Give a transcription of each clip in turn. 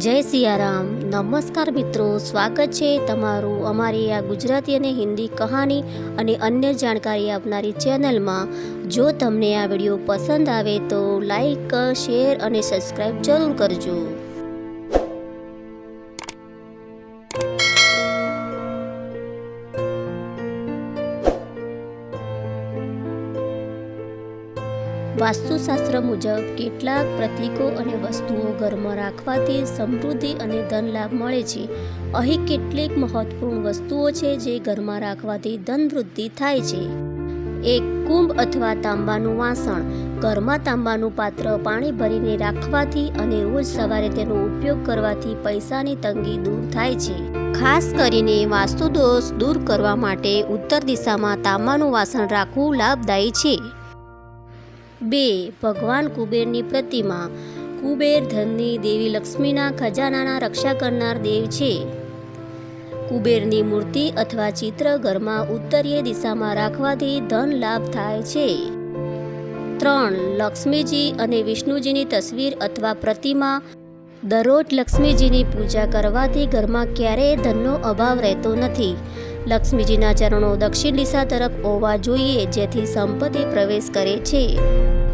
જય સિયારામ. નમસ્કાર મિત્રો, સ્વાગત છે તમારું અમારી આ ગુજરાતી અને હિન્દી કહાની અને અન્ય જાણકારી આપનારી ચેનલમાં. જો તમને આ વીડિયો પસંદ આવે તો લાઈક, શેર અને સબસ્ક્રાઈબ જરૂર કરજો. વાસ્તુશાસ્ત્ર મુજબ કેટલાક પ્રતીકો અને વસ્તુઓ ઘરમાં રાખવાથી સમૃદ્ધિ અને ધન લાભ મળે છે. અહીં કેટલીક મહત્વપૂર્ણ વસ્તુઓ છે જે ઘરમાં રાખવાથી ધન વૃદ્ધિ થાય છે. એક, કુંભ અથવા તાંબાનું વાસણ. ઘરમાં તાંબાનું પાત્ર પાણી ભરીને રાખવાથી અને રોજ સવારે તેનો ઉપયોગ કરવાથી પૈસાની તંગી દૂર થાય છે. ખાસ કરીને વાસ્તુ દોષ દૂર કરવા માટે ઉત્તર દિશામાં તાંબાનું વાસણ રાખવું લાભદાયી છે. બે, ભગવાન કુબેરની પ્રતિમા. કુબેર ધનની દેવી લક્ષ્મીના ખજાનાના રક્ષા કરનાર દેવ છે. કુબેરની મૂર્તિ અથવા ચિત્ર ઘરમાં ઉત્તરીય દિશામાં રાખવાથી ધન લાભ થાય છે. ત્રણ, લક્ષ્મીજી અને વિષ્ણુજીની તસવીર અથવા પ્રતિમા. દરરોજ લક્ષ્મીજીની પૂજા કરવાથી ઘરમાં ક્યારેય ધનનો અભાવ રહેતો નથી. લક્ષ્મીજીના ચરણો દક્ષિણ દિશા તરફ હોવા જોઈએ, જેથી સંપત્તિ પ્રવેશ કરે છે.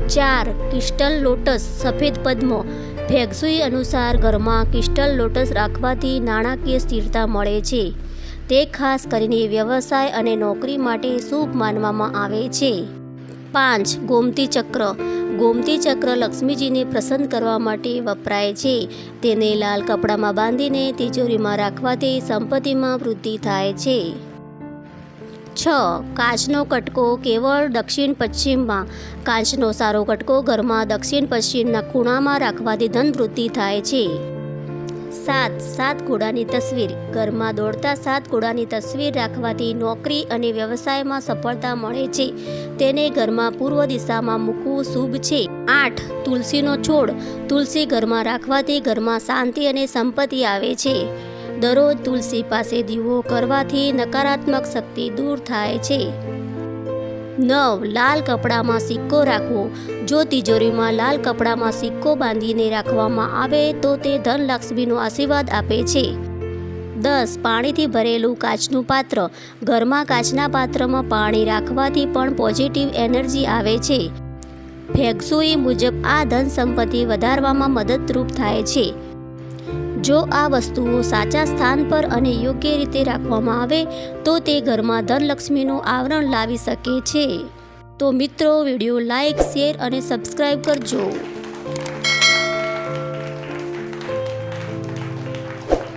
ચાર, ક્રિસ્ટલ લોટસ, સફેદ પદ્મ. ફેગસુઈ અનુસાર ઘરમાં ક્રિસ્ટલ લોટસ રાખવાથી નાણાકીય સ્થિરતા મળે છે. તે ખાસ કરીને વ્યવસાય અને નોકરી માટે શુભ માનવામાં આવે છે. પાંચ ગોમતી ચક્ર. ગોમતી ચક્ર લક્ષ્મીજીને પ્રસન્ન કરવા માટે વપરાય છે. તેને લાલ કપડામાં બાંધીને તિજોરીમાં રાખવાથી સંપત્તિમાં વૃદ્ધિ થાય છે. છ કાચનો કટકો કેવળ દક્ષિણ પશ્ચિમમાં. કાચનો સારો કટકો ઘરમાં દક્ષિણ પશ્ચિમના ખૂણામાં રાખવાથી ધન વૃદ્ધિ થાય છે. સાત સાત ઘોડાની તસવીર. ઘરમાં દોડતા સાત ઘોડાની તસવીર રાખવાથી નોકરી અને વ્યવસાયમાં સફળતા મળે છે. તેને ઘરમાં પૂર્વ દિશામાં મૂકવું શુભ છે. આઠ, તુલસીનો છોડ. તુલસી ઘરમાં રાખવાથી ઘરમાં શાંતિ અને સંપત્તિ આવે છે. દરરોજ તુલસી પાસે દીવો કરવાથી નકારાત્મક શક્તિ દૂર થાય છે. નવ, લાલ કપડામાં સિક્કો રાખવો. જો તિજોરીમાં લાલ કપડામાં સિક્કો બાંધીને રાખવામાં આવે તો તે ધનલક્ષ્મીનો આશીર્વાદ આપે છે. દસ, પાણીથી ભરેલું કાચનું પાત્ર. ઘરમાં કાચના પાત્રમાં પાણી રાખવાથી પણ પોઝિટિવ એનર્જી આવે છે. ફેગસુઈ મુજબ આ ધન સંપત્તિ વધારવામાં મદદરૂપ થાય છે. જો આ વસ્તુઓ સાચા સ્થાન પર અને યોગ્ય રીતે રાખવામાં આવે, તો તે ઘરમાં ધનલક્ષ્મીનું આવરણ લાવી શકે છે. તો મિત્રો વીડિયો લાઈક શેર અને સબસ્ક્રાઈબ કરજો.